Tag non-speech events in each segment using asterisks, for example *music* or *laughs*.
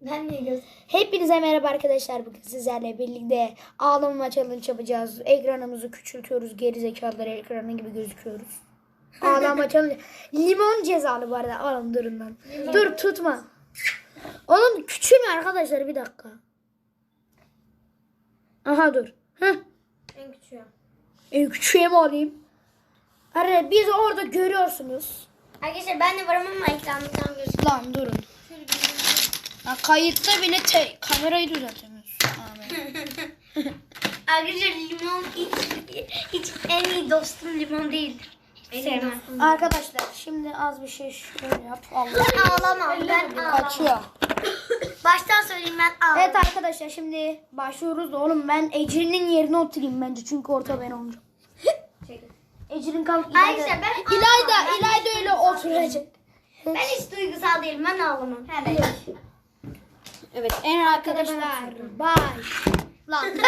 Ben niye göz? Hepinize merhaba arkadaşlar. Bugün sizlerle birlikte ağlama challenge yapacağız. Ekranımızı küçültüyoruz. Geri zekalılar ekranı gibi gözüküyoruz. *laughs* Ağlama challenge. Limon cezalı bu arada. Alın durun lan. Dur tutma. Onun küçüğü mü arkadaşlar? Bir dakika. Aha dur. Heh. En küçüğü. En küçüğe mi alayım? Arkadaşlar biz orada görüyorsunuz. Arkadaşlar ben de varım ama ekrandan gözüküyor. Lan durun. Ya kayıtta bile te- kamerayı düzeltemiyoruz. Amin. *laughs* Arkadaşlar limon hiç, hiç en iyi dostum limon değildir. Hiç sevmem. Arkadaşlar şimdi az bir şey şöyle yap. Allah. Ağlamam. Ben ağlamam. Kaçıyor. *laughs* Baştan söyleyeyim ben ağlamam. Evet arkadaşlar şimdi başlıyoruz oğlum ben Ecrin'in yerine oturayım bence çünkü orta ben olacağım. Ecrin kalk İlayda. Arkadaşlar ben İlayda, ağlamam. Ben İlayda hiç öyle duygusal oturacak. Ben hiç duygusal değilim. Ben ağlamam. Evet. Evet en arkadaşlar. Bye. Lan. *laughs*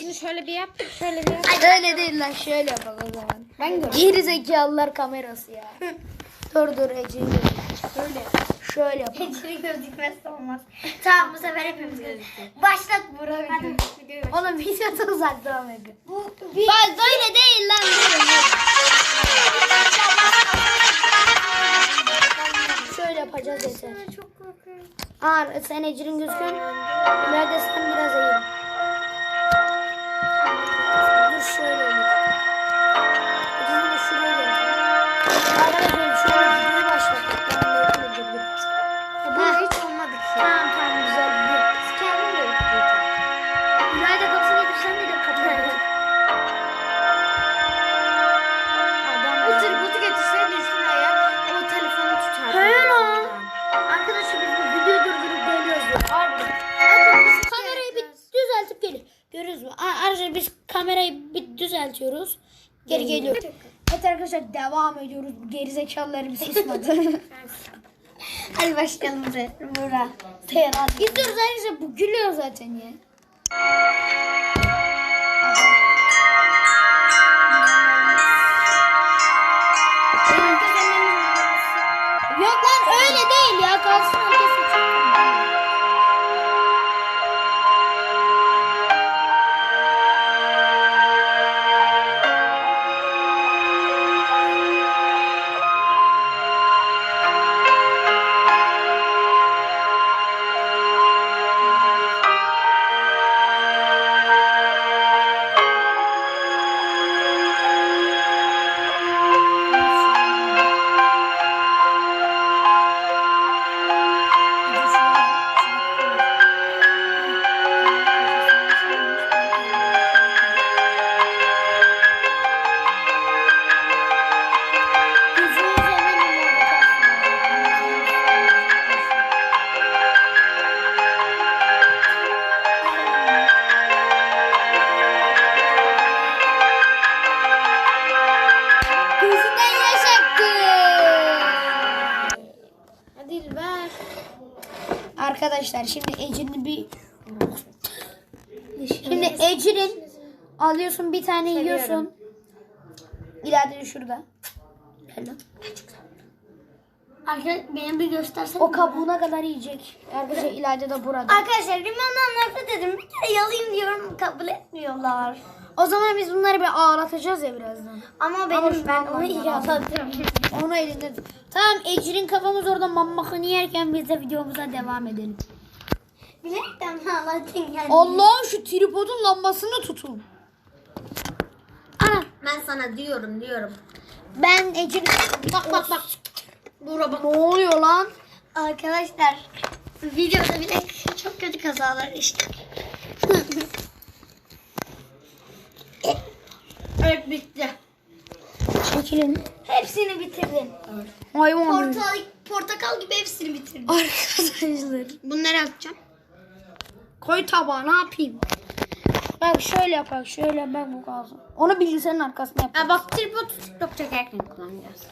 Şunu şöyle bir yap. Şöyle bir yap. Öyle değil lan şöyle yapalım o zaman. Ben Geri zekalılar kamerası ya. *laughs* dur dur Ecrin. Şöyle. Şöyle yapalım. Hiçbiri gözükmezse olmaz. *laughs* Tamam bu sefer hepimiz gözükecek. Başlat Burak. Hadi. videoyu başlat. Oğlum video da uzak devam ediyor. Bu bir... Bak böyle değil lan. Şöyle yapacağız yeter. Çok korkuyorum. Aa sen Ecrin gözüküyorsun. İleride sen biraz eğil. Dur şöyle olur. Şuraya gel. Arkadaşlar şöyle videoyu başlattık. Geri geliyoruz. Evet arkadaşlar devam ediyoruz. Bu Gerizekalılar bir susmadı. *laughs* Hadi başlayalım bize. Burak. İzliyoruz arkadaşlar bu gülüyor zaten ya. Yok lan şurada. Gel lan. Arkadaşlar benim bir göstersene. O kabuğuna kadar yiyecek. Arkadaşlar ileride de burada. Arkadaşlar limondan nefret ederim. Bir kere yalayayım diyorum kabul etmiyorlar. O zaman biz bunları bir ağlatacağız ya birazdan. Ama benim Ama ben onu var. yaladım. Onu elinde. Tamam Ecrin kafamız orada mammakını yerken biz de videomuza devam edelim. Bilerekten mi ağladın yani? Allah'ım şu tripodun lambasını tutun. Ana. Ben sana diyorum diyorum. Ben Ecrin... Bak bak bak. Burak bak. Ne oluyor lan? Arkadaşlar videoda bile çok kötü kazalar işte. *laughs* evet bitti. Çekilin. Hepsini bitirdin. Hayvan. Portakal, portakal gibi hepsini bitirdin. Arkadaşlar. Bunları atacağım. Koy tabağa ne yapayım? Bak şöyle yap bak şöyle bak bu kalsın. Onu bilgisayarın arkasına yap. Bak tripod TikTok çekerken kullanacağız.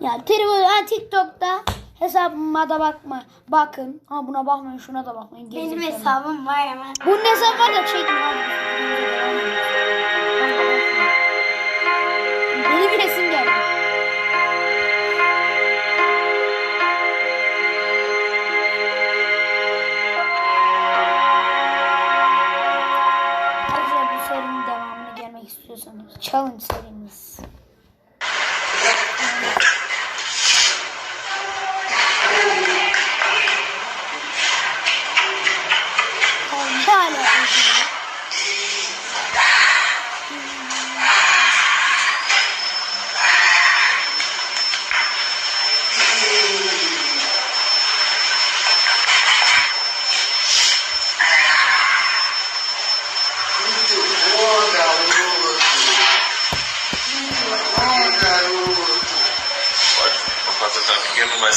Ya telefon ha, TikTok'ta hesabıma da bakma. Bakın. Ha buna bakmayın şuna da bakmayın. Benim hesabım var hemen. Bunun hesabı var da çekin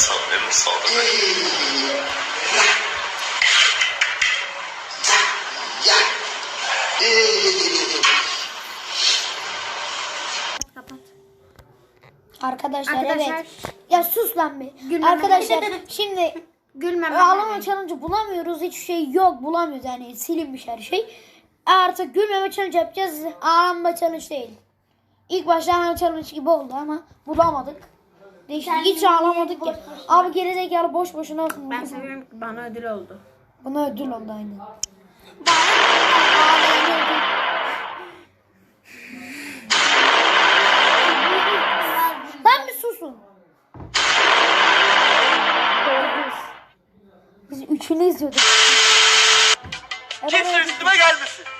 tranquilo, mas só, ele não solta, né? Arkadaşlar, Arkadaşlar- evet. Ya sus lan bir. Gülmeme- Arkadaşlar *laughs* şimdi Gülmem. ağlama challenge bulamıyoruz. Hiçbir şey yok bulamıyoruz yani silinmiş her şey. Artık gülmeme challenge yapacağız. Ağlama challenge değil. İlk başta ağlama challenge gibi oldu ama bulamadık. Değişti. Hiç ağlamadık ki. Abi gerizekalı boş boşuna Ben seviyorum ki bana ödül oldu. Buna ödül oldu aynen. Lan *laughs* bir susun. Biz üçünü izliyorduk. Kimse üstüme gelmesin.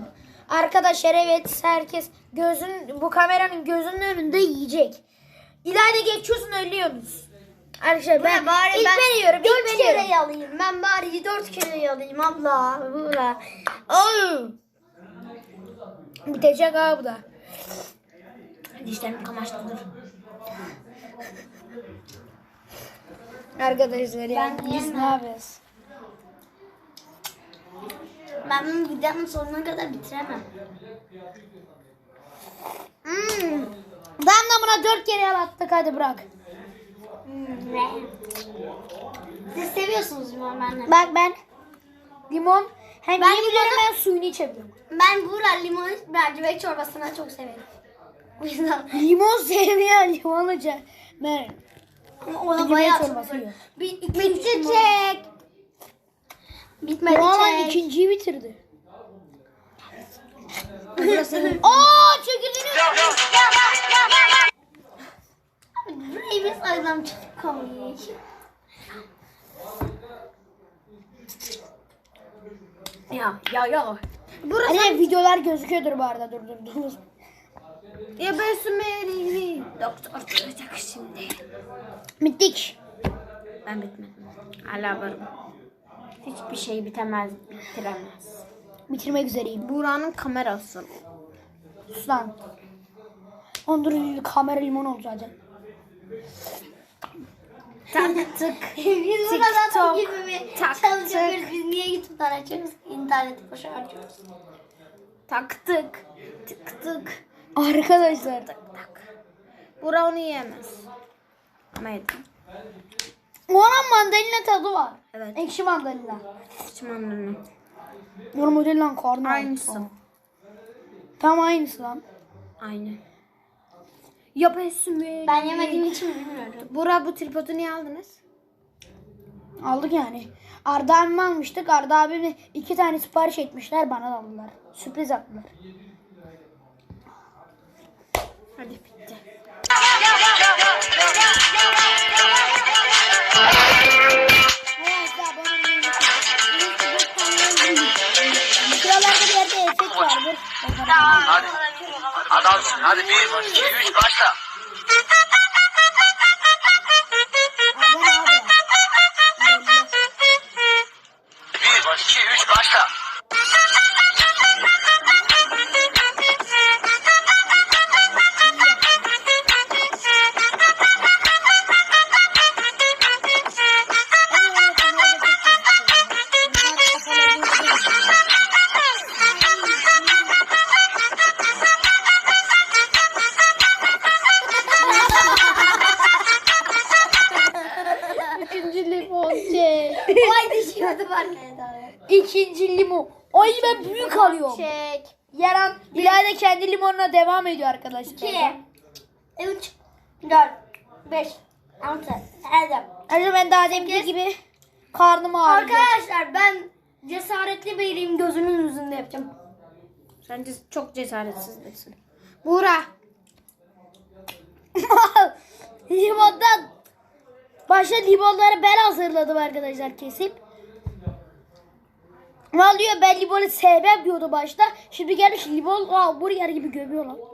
arkadaşlar evet herkes gözün bu kameranın gözünün önünde yiyecek. İlayda geçiyorsun ölüyorsunuz. Arkadaşlar ben, bari ilk ben, ben yiyorum. İlk ben kere yiyorum. alayım. Ben bari dört kere alayım abla. Bura. Ay. Bitecek abi bu da. Dişlerim kamaştı dur. Arkadaşlar ya Ben biz ne yapıyoruz? Ben bunu videonun sonuna kadar bitiremem. Hmm. Damla dört kere yalattık hadi bırak. Hmm? Siz seviyorsunuz mu benle? Bak ben limon hem Ben limonu- hem suyunu içebiliyorum. Ben Buğra limon mercimek çorbasını çok severim. O yüzden Limon sevmiyor limon hoca. Ben ama ona bayağı çok iki, Bitecek. Bitmedi alan çek. ikinciyi bitirdi. *laughs* Aa çekildiğini Burayı bir sayıdan çok komik. Ya ya ya. Hani videolar gözüküyordur bu arada dur dur dur. Ya ben Sümer'i doktor tutacak şimdi. Bittik. Ben bitmedim. Hala varım. Hiçbir şey bitemez, bitiremez. Bitirmek üzereyim. Buğra'nın kamerası. Sus lan. Ondur kamera limon oldu zaten. Taktık. Biz burada zaten taktık. çalışıyoruz. Biz niye YouTube'dan açıyoruz? İnterneti boşa harcıyoruz. Taktık. Tıktık. Arkadaşlar. Buğra onu yiyemez. Ama yedim. Onun mandalina tadı var. Evet. Ekşi mandalina. Çimanlarını. Normal lan karnı Aynısı. Tam aynısı lan. Aynı. Ya ben Sümer'i. Ben yemediğim için bilmiyorum. Buğra bu tripodu niye aldınız? Aldık yani. Arda abimi almıştık. Arda abimi iki tane sipariş etmişler. Bana da aldılar. Sürpriz attılar. Hadi bitti. Hadi. Adamsın. Hadi bir, iki, üç başla. Devam ediyor arkadaşlar. 2 3 4 5 6 7 Ayrıca ben daha deminki gibi karnım ağrıyor. Arkadaşlar ben cesaretli biriyim gözünün yüzünde yapacağım. Sen çok cesaretsiz birisin. Buğra. *laughs* Limondan başta limonları ben hazırladım arkadaşlar kesip. Ne diyor ben limonu sevmem diyordu başta. Şimdi gelmiş limon hamburger gibi gömüyor lan.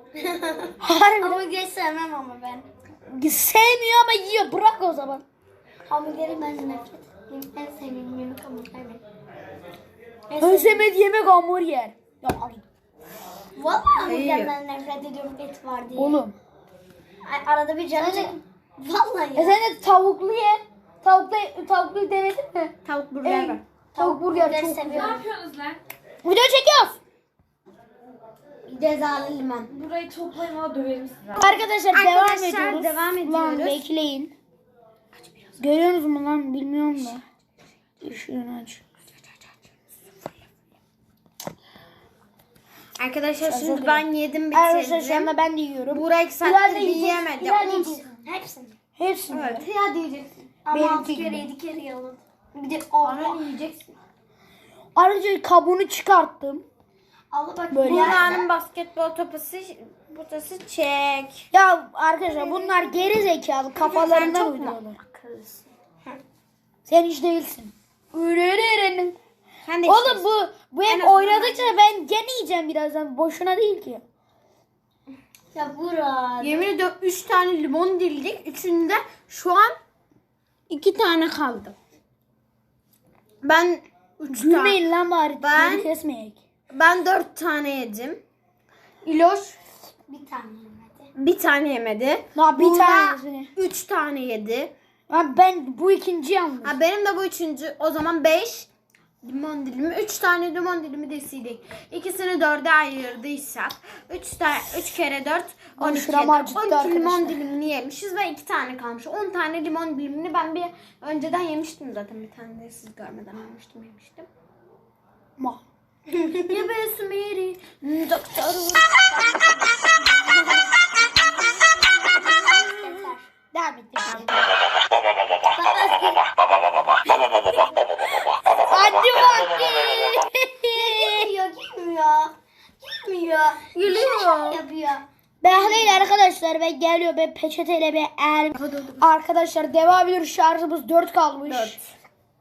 Harbiden. Hamburger sevmem ama ben. Sevmiyor ama yiyor. Bırak o zaman. Hamburgeri ben nefret ederim. En sevdiğim yemek hamburger. En sevdiğim- sevmediği yemek hamburger. Ya ay, Valla hamburgerden nefret ediyorum et var diye. oğlum. Ay, arada bir canım çek. Vallahi E ya. sen de tavuklu ye. Tavuklu, tavuklu denedin mi? Tavuk burger Ey, var. Tavuk burger çok seviyorum. güzel. yapıyorsunuz lan? Video çekiyoruz. Cezalı limon. Burayı toplayın ama döverim sizi. Arkadaşlar, devam Arkadaşlar, ediyoruz. devam Lan ediyoruz. bekleyin. Görüyorsunuz mu lan bilmiyorum da. Işığını aç. Arkadaşlar şimdi ben yedim Arkadaşlar şu bitirdim. anda ben de yiyorum. İleride saattir bir yiyeceksin, yiyemedi. Hepsini. Hepsini. Evet ya diyeceksin. Ama Benimki altı kere yedi kere yaladım. Bir de Bana Allah. yiyeceksin. Ayrıca kabuğunu çıkarttım. Allah bak. Böyle. Buğra'nın basketbol topası potası çek. Ya arkadaşlar bunlar geri zekalı kafalarından uyduruyorlar. Sen hiç değilsin. Sen de Oğlum bu bu hep azından oynadıkça ben gene yiyeceğim birazdan. Boşuna değil ki. Ya Burak. Yemin ediyorum 3 tane limon dildik. Üçünde şu an 2 tane kaldı. Ben 3 tane. Gülmeyin lan bari. Ben- Ben... kesmeyek. Ben 4 tane yedim. İloş Bir tane yemedi. bir tane yemedi. La bir Buğra tanesini. 3 tane yedi. Lan ben bu ikinci yalnız. Ha, benim de bu üçüncü. O zaman 5 limon dilimi. 3 tane limon dilimi deseydik. İkisini dörde ayırdıysak 3 tane 3 kere 4 12 şuram eder. acıttı 12 limon arkadaşlar. dilimini yemişiz ve 2 tane kalmış. 10 tane limon dilimini ben bir önceden yemiştim zaten. Bir tane de siz görmeden almıştım yemiştim. Ma. Ya ben Sümeyri doktorum. Devam ettim. Hadi bakayım. Gülmüyor, gülmüyor. Gülmüyor. Gülüyor. Yapıyor. Bekleyin arkadaşlar ben geliyor ben peçeteyle bir el. Arkadaşlar devam ediyoruz şarjımız 4 kalmış. 4.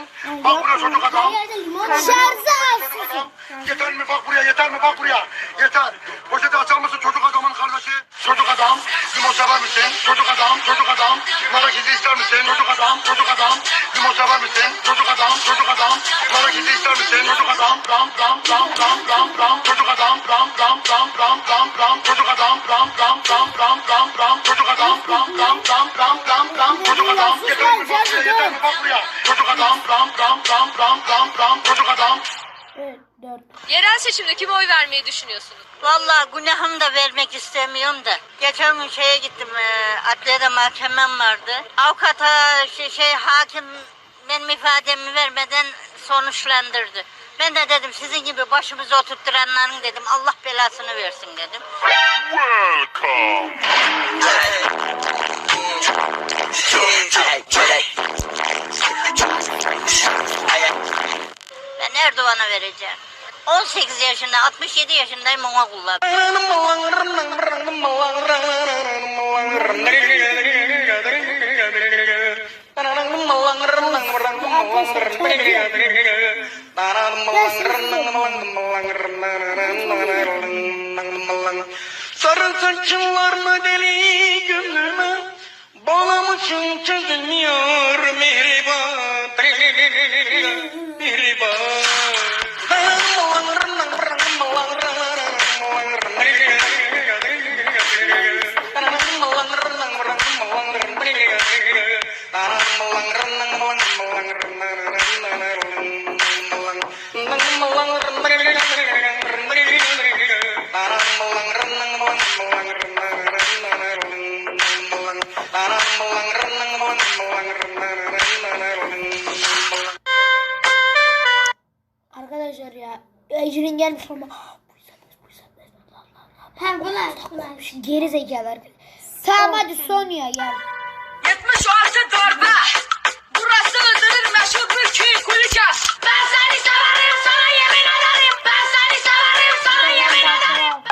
misin? Bak buraya çocuk adam. Şarjı. Yeter mi bak buraya yeter mi bak buraya. Yeter. Poşeti açar mısın çocuk adamın kardeşi? Çocuk adam. Limon sever misin? Çocuk adam. Çocuk adam. Nar izi ister misin? Çocuk adam. Çocuk adam. Limon sever misin? Çocuk adam. Çocuk adam. Nar izi ister misin? Çocuk adam. Ram ram ram ram ram ram. Çocuk adam. Ram ram ram ram ram ram. Çocuk adam. Ram ram ram ram ram ram. Çocuk adam. Ram ram ram ram ram ram. Çocuk adam. Yeter mi bak buraya? Yeter mi bak buraya? Çocuk adam. Ram ram ram ram ram ram. Çocuk adam. Evet 4. Yerel seçimde kime oy vermeyi düşünüyorsunuz? Vallahi günahımı da vermek istemiyorum da. Geçen gün şeye gittim, e, adliyede mahkemem vardı. Avukata şey, şey hakim benim ifademi vermeden sonuçlandırdı. Ben de dedim sizin gibi başımıza oturtturanların dedim Allah belasını versin dedim. Welcome. Ben Erdoğan'a vereceğim. 18 yaşında, 67 yaşındayım ona kullan. Sarı saçlarını deli gönlüme Bağlamışım çözülmüyor mihriban Ama Ha bunlar bunlar. geri arkadaşlar. Tamam hadi Sonya gel. 76 darbe. Burası Iğdır'ın meşhur bir köy kulüca. Ben seni severim sana yemin ederim. Ben seni severim sana yemin ederim.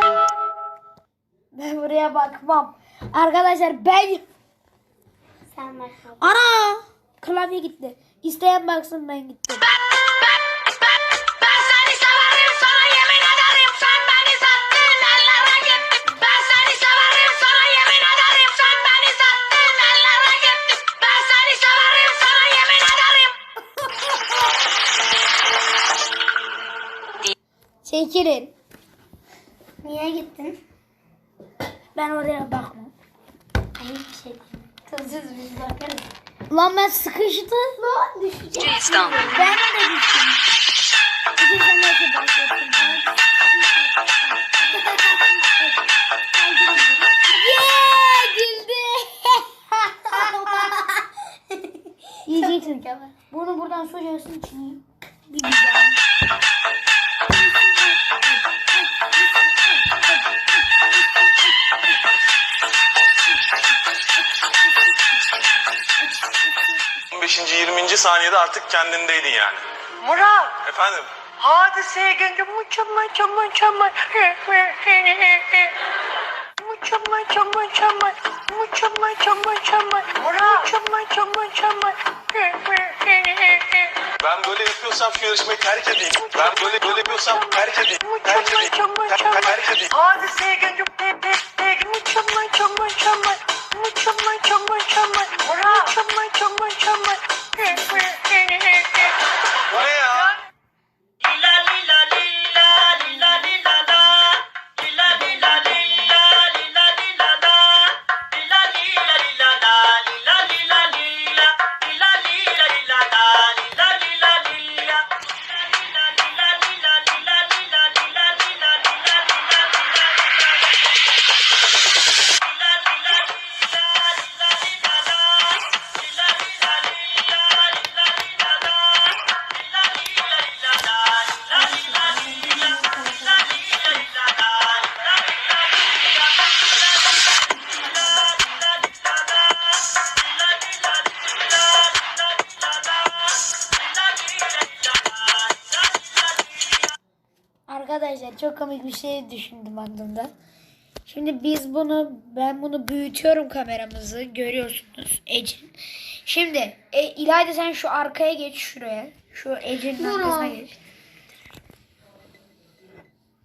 Ben buraya bakmam. Arkadaşlar ben Sen bak. ana klavye gitti. İsteyen baksın ben gittim. Ben, Çekilin. Niye gittin? Ben oraya bakmam. Hayır bir şey. Kızsız biz bakarız. Lan ben sıkıştım. Lan düşeceğim. Ben de düştüm. İki sene önce başlattım. Yeah, güldü. *laughs* *laughs* Yiyeceksin. Bunu buradan soyacaksın içine. Saniyede artık kendindeydin yani. Murat, Efendim? hadiseye gelince mükemmel, mükemmel, mükemmel. Mükemmel, mükemmel, mükemmel. Mükemmel, mükemmel, mükemmel. Murat, mükemmel, mükemmel, mükemmel. Ben böyle yapıyorsam şu yarışmayı terk edeyim. Ben böyle böyle yapıyorsam terk edeyim. Terk Mükemmel, edeyim. Terk edeyim. Hadiseye gelince mükemmel, mükemmel, mükemmel. Mükemmel, mükemmel, mükemmel. Murat, mükemmel, mükemmel, bir şey düşündüm aklımda. Şimdi biz bunu ben bunu büyütüyorum kameramızı görüyorsunuz Ecin. Şimdi e, İlayda sen şu arkaya geç şuraya. Şu Ecin'in arkasına geç.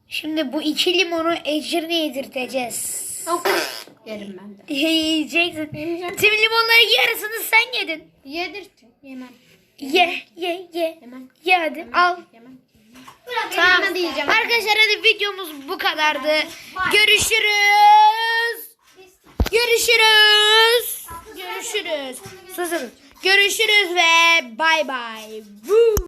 Şimdi bu iki limonu Ecrin'e yedirteceğiz. Yerim ben de. *laughs* Yiyeceksin. Tüm limonların yarısını sen yedin. Yedirtin. Yemem. Ye ye ye. Yemem. Ye hadi al. Yemem. Tamam. Hadi yiyeceğim. Arkadaşlar hadi videomuz bu kadardı. Görüşürüz. Görüşürüz. Görüşürüz. Susun. Görüşürüz ve bay bay.